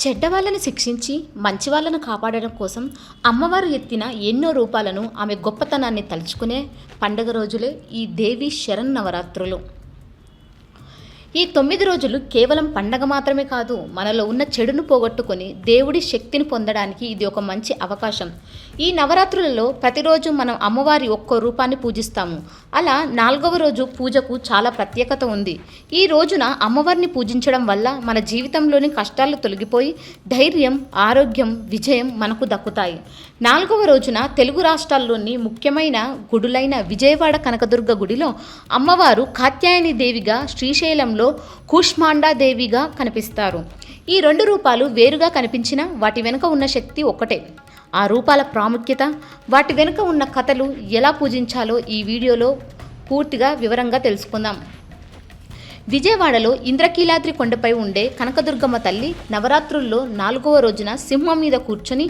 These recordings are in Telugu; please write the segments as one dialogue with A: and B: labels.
A: చెడ్డవాళ్ళను శిక్షించి మంచి వాళ్ళను కాపాడడం కోసం అమ్మవారు ఎత్తిన ఎన్నో రూపాలను ఆమె గొప్పతనాన్ని తలుచుకునే పండగ రోజులే ఈ దేవి శరణ్ నవరాత్రులు. ఈ తొమ్మిది రోజులు కేవలం పండగ మాత్రమే కాదు మనలో ఉన్న చెడును పోగొట్టుకొని దేవుడి శక్తిని పొందడానికి ఇది ఒక మంచి అవకాశం. ఈ నవరాత్రులలో ప్రతిరోజు మనం అమ్మవారి ఒక్కో రూపాన్ని పూజిస్తాము. అలా నాలుగవ రోజు పూజకు చాలా ప్రత్యేకత ఉంది. ఈ రోజున అమ్మవారిని పూజించడం వల్ల మన జీవితంలోని కష్టాలు తొలగిపోయి ధైర్యం ఆరోగ్యం విజయం మనకు దక్కుతాయి. నాలుగవ రోజున తెలుగు రాష్ట్రాల్లోని ముఖ్యమైన గుడులైన విజయవాడ కనకదుర్గ గుడిలో అమ్మవారు కాత్యాయని దేవిగా శ్రీశైలంలో కూష్మాండా దేవిగా కనిపిస్తారు. ఈ రెండు రూపాలు వేరుగా కనిపించినా వాటి వెనుక ఉన్న శక్తి ఒక్కటే. ఆ రూపాల ప్రాముఖ్యత వాటి వెనుక ఉన్న కథలు ఎలా పూజించాలో ఈ వీడియోలో పూర్తిగా వివరంగా తెలుసుకుందాం. విజయవాడలో ఇంద్రకీలాద్రి కొండపై ఉండే కనకదుర్గమ్మ తల్లి నవరాత్రుల్లో నాలుగవ రోజున సింహం మీద కూర్చొని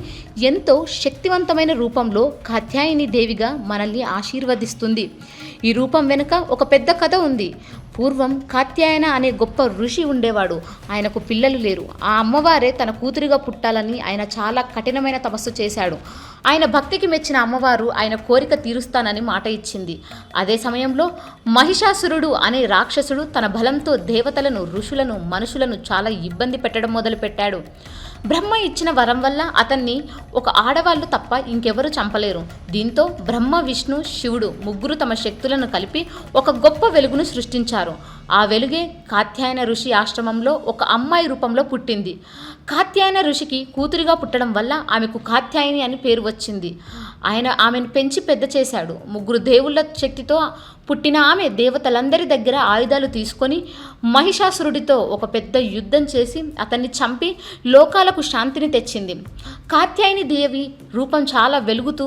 A: ఎంతో శక్తివంతమైన రూపంలో కాత్యాయని దేవిగా మనల్ని ఆశీర్వదిస్తుంది. ఈ రూపం వెనుక ఒక పెద్ద కథ ఉంది. పూర్వం కాత్యాయన అనే గొప్ప ఋషి ఉండేవాడు. ఆయనకు పిల్లలు లేరు. ఆ అమ్మవారే తన కూతురిగా పుట్టాలని ఆయన చాలా కఠినమైన తపస్సు చేశాడు. ఆయన భక్తికి మెచ్చిన అమ్మవారు ఆయన కోరిక తీరుస్తానని మాట ఇచ్చింది. అదే సమయంలో మహిషాసురుడు అనే రాక్షసుడు తన బలంతో దేవతలను ఋషులను మనుషులను చాలా ఇబ్బంది పెట్టడం మొదలుపెట్టాడు. బ్రహ్మ ఇచ్చిన వరం వల్ల అతన్ని ఒక ఆడవాళ్ళు తప్ప ఇంకెవరూ చంపలేరు. దీంతో బ్రహ్మ విష్ణు శివుడు ముగ్గురు తమ శక్తులను కలిపి ఒక గొప్ప వెలుగును సృష్టించారు. ఆ వెలుగే కాత్యాయన ఋషి ఆశ్రమంలో ఒక అమ్మాయి రూపంలో పుట్టింది. కాత్యాయన ఋషికి కూతురిగా పుట్టడం వల్ల ఆమెకు కాత్యాయని అని పేరు వచ్చింది. ఆయన ఆమెను పెంచి పెద్ద చేశాడు. ముగ్గురు దేవుళ్ళ శక్తితో పుట్టిన ఆమె దేవతలందరి దగ్గర ఆయుధాలు తీసుకొని మహిషాసురుడితో ఒక పెద్ద యుద్ధం చేసి అతన్ని చంపి లోకాలకు శాంతిని తెచ్చింది. కాత్యాయని దేవి రూపం చాలా వెలుగుతూ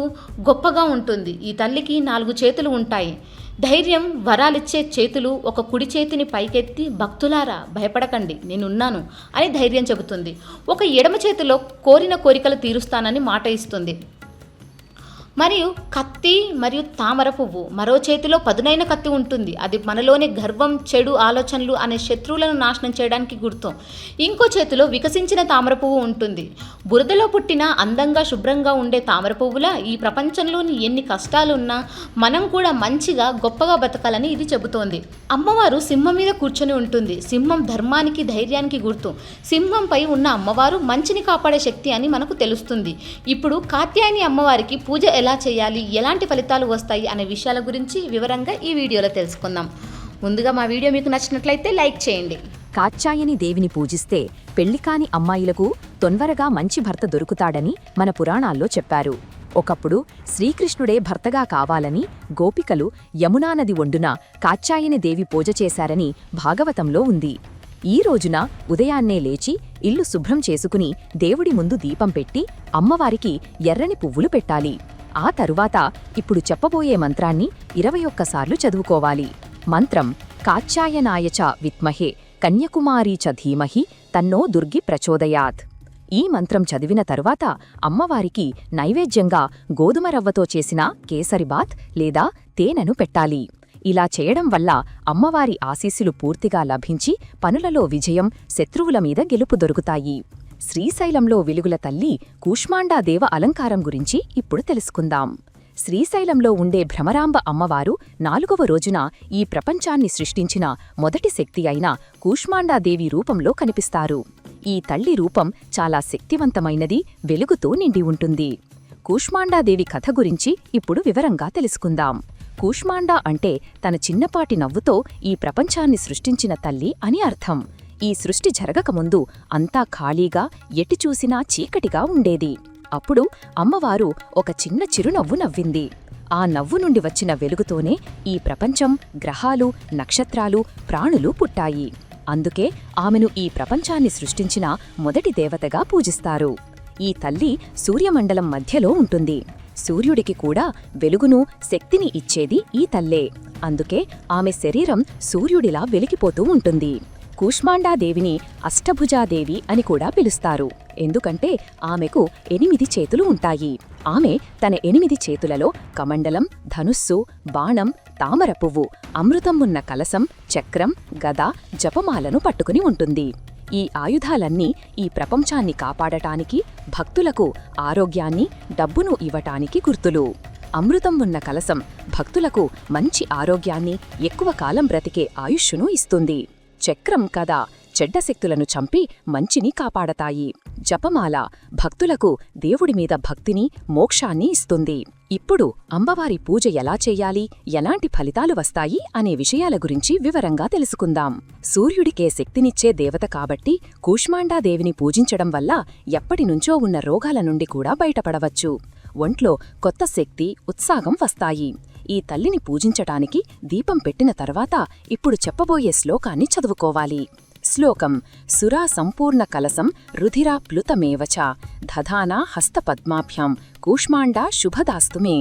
A: గొప్పగా ఉంటుంది. ఈ తల్లికి నాలుగు చేతులు ఉంటాయి. ధైర్యం వరాలిచ్చే చేతులు ఒక కుడి చేతిని పైకెత్తి భక్తులారా భయపడకండి నేనున్నాను అని ధైర్యం చెబుతుంది. ఒక ఎడమ చేతిలో కోరిన కోరికలు తీరుస్తానని మాట ఇస్తుంది. మరియు కత్తి మరియు తామర పువ్వు. మరో చేతిలో పదునైన కత్తి ఉంటుంది. అది మనలోని గర్వం చెడు ఆలోచనలు అనే శత్రువులను నాశనం చేయడానికి గుర్తం. ఇంకో చేతిలో వికసించిన తామర పువ్వు ఉంటుంది. బురదలో పుట్టిన అందంగా శుభ్రంగా ఉండే తామర పువ్వులా ఈ ప్రపంచంలోని ఎన్ని కష్టాలున్నా మనం కూడా మంచిగా గొప్పగా బతకాలని ఇది చెబుతోంది. అమ్మవారు సింహం మీద కూర్చొని ఉంటుంది. సింహం ధర్మానికి ధైర్యానికి గుర్తు. సింహంపై ఉన్న అమ్మవారు మంచిని కాపాడే శక్తి అని మనకు తెలుస్తుంది. ఇప్పుడు కాత్యాయని అమ్మవారికి పూజ ఎలా ఎలా చేయాలి ఎలాంటి ఫలితాలు వస్తాయి అనే విషయాల గురించి వివరంగా ఈ వీడియోలో తెలుసుకుందాం. ముందుగా మా వీడియో మీకు నచ్చినట్లయితే లైక్ చేయండి.
B: కాచ్చాయని దేవిని పూజిస్తే పెళ్ళికాని అమ్మాయిలకు తొందరగా మంచి భర్త దొరుకుతాడని మన పురాణాల్లో చెప్పారు. ఒకప్పుడు శ్రీకృష్ణుడే భర్తగా కావాలని గోపికలు యమునా నది ఒడ్డున కాచ్చాయని దేవి పూజ చేశారని భాగవతంలో ఉంది. ఈ రోజున ఉదయాన్నే లేచి ఇల్లు శుభ్రం చేసుకుని దేవుడి ముందు దీపం పెట్టి అమ్మవారికి ఎర్రని పువ్వులు పెట్టాలి. ఆ తరువాత ఇప్పుడు చెప్పబోయే మంత్రాన్ని ఇరవై ఒక్కసార్లు చదువుకోవాలి. మంత్రం కాచ్యాయనాయ చ కన్యకుమారీ చ ధీమహి తన్నో దుర్గి ప్రచోదయాత్. ఈ మంత్రం చదివిన తరువాత అమ్మవారికి నైవేద్యంగా గోధుమ రవ్వతో చేసిన కేసరిబాత్ లేదా తేనెను పెట్టాలి. ఇలా చేయడం వల్ల అమ్మవారి ఆశీస్సులు పూర్తిగా లభించి పనులలో విజయం శత్రువుల మీద గెలుపు దొరుకుతాయి. శ్రీశైలంలో వెలుగుల తల్లి కూష్మాండా దేవ అలంకారం గురించి ఇప్పుడు తెలుసుకుందాం. శ్రీశైలంలో ఉండే భ్రమరాంబ అమ్మవారు నాలుగవ రోజున ఈ ప్రపంచాన్ని సృష్టించిన మొదటి శక్తి అయిన కూష్మాండాదేవి రూపంలో కనిపిస్తారు. ఈ తల్లి రూపం చాలా శక్తివంతమైనది వెలుగుతో నిండి ఉంటుంది. కూష్మాండాదేవి కథ గురించి ఇప్పుడు వివరంగా తెలుసుకుందాం. కూష్మాండా అంటే తన చిన్నపాటి నవ్వుతో ఈ ప్రపంచాన్ని సృష్టించిన తల్లి అని అర్థం. ఈ సృష్టి జరగకముందు అంతా ఖాళీగా ఎటు చూసినా చీకటిగా ఉండేది. అప్పుడు అమ్మవారు ఒక చిన్న చిరునవ్వు నవ్వింది. ఆ నవ్వు నుండి వచ్చిన వెలుగుతోనే ఈ ప్రపంచం గ్రహాలు నక్షత్రాలు ప్రాణులు పుట్టాయి. అందుకే ఆమెను ఈ ప్రపంచాన్ని సృష్టించిన మొదటి దేవతగా పూజిస్తారు. ఈ తల్లి సూర్యమండలం మధ్యలో ఉంటుంది. సూర్యుడికి కూడా వెలుగును శక్తిని ఇచ్చేది ఈ తల్లే. అందుకే ఆమె శరీరం సూర్యుడిలా వెలిగిపోతూ ఉంటుంది. కూష్మాండాదేవిని అష్టభుజాదేవి అని కూడా పిలుస్తారు. ఎందుకంటే ఆమెకు ఎనిమిది చేతులు ఉంటాయి. ఆమె తన ఎనిమిది చేతులలో కమండలం ధనుస్సు బాణం తామర పువ్వు అమృతం ఉన్న కలసం చక్రం గద జపమాలను పట్టుకుని ఉంటుంది. ఈ ఆయుధాలన్నీ ఈ ప్రపంచాన్ని కాపాడటానికి భక్తులకు ఆరోగ్యాన్ని డబ్బును ఇవ్వటానికి గుర్తులు. అమృతం ఉన్న కలసం భక్తులకు మంచి ఆరోగ్యాన్ని ఎక్కువ కాలం బ్రతికే ఆయుష్షును ఇస్తుంది. చక్రం కదా చెడ్డ శక్తులను చంపి మంచిని కాపాడతాయి. జపమాల భక్తులకు దేవుడి మీద భక్తిని మోక్షాన్ని ఇస్తుంది. ఇప్పుడు అమ్మవారి పూజ ఎలా చేయాలి ఎలాంటి ఫలితాలు వస్తాయి అనే విషయాల గురించి వివరంగా తెలుసుకుందాం. సూర్యుడికే శక్తినిచ్చే దేవత కాబట్టి కూష్మాండాదేవిని పూజించడం వల్ల ఎప్పటినుంచో ఉన్న రోగాల నుండి కూడా బయటపడవచ్చు. ఒంట్లో కొత్త శక్తి ఉత్సాహం వస్తాయి. ఈ తల్లిని పూజించటానికి దీపం పెట్టిన తర్వాత ఇప్పుడు చెప్పబోయే శ్లోకాన్ని చదువుకోవాలి. శ్లోకం సురా సంపూర్ణ కలసం రుధిరా ప్లుతమేవచ ధధానా దధానా హస్తపద్మాభ్యాం కూష్మాండా శుభదాస్తుమే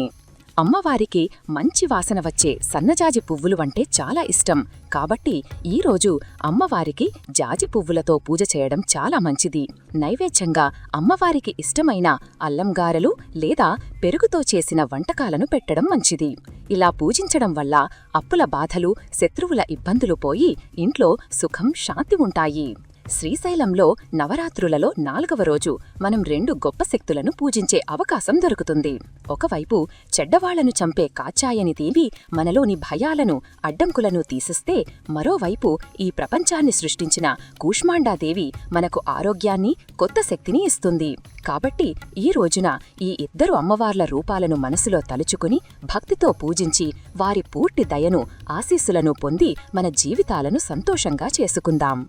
B: అమ్మవారికి మంచి వాసన వచ్చే సన్నజాజి పువ్వులు అంటే చాలా ఇష్టం. కాబట్టి ఈరోజు అమ్మవారికి జాజి పువ్వులతో పూజ చేయడం చాలా మంచిది. నైవేద్యంగా అమ్మవారికి ఇష్టమైన అల్లంగారెలు లేదా పెరుగుతో చేసిన వంటకాలను పెట్టడం మంచిది. ఇలా పూజించడం వల్ల అప్పుల బాధలు శత్రువుల ఇబ్బందులు పోయి ఇంట్లో సుఖం శాంతి ఉంటాయి. శ్రీశైలంలో నవరాత్రులలో నాలుగవ రోజు మనం రెండు గొప్ప శక్తులను పూజించే అవకాశం దొరుకుతుంది. ఒకవైపు చెడ్డవాళ్ళను చంపే కాచాయని దేవి మనలోని భయాలను అడ్డంకులను తీసిస్తే మరోవైపు ఈ ప్రపంచాన్ని సృష్టించిన కూష్మాండాదేవి మనకు ఆరోగ్యాన్ని కొత్త శక్తిని ఇస్తుంది. కాబట్టి ఈ రోజున ఈ ఇద్దరు అమ్మవార్ల రూపాలను మనసులో తలుచుకుని భక్తితో పూజించి వారి పూర్తి దయను ఆశీస్సులను పొంది మన జీవితాలను సంతోషంగా చేసుకుందాం.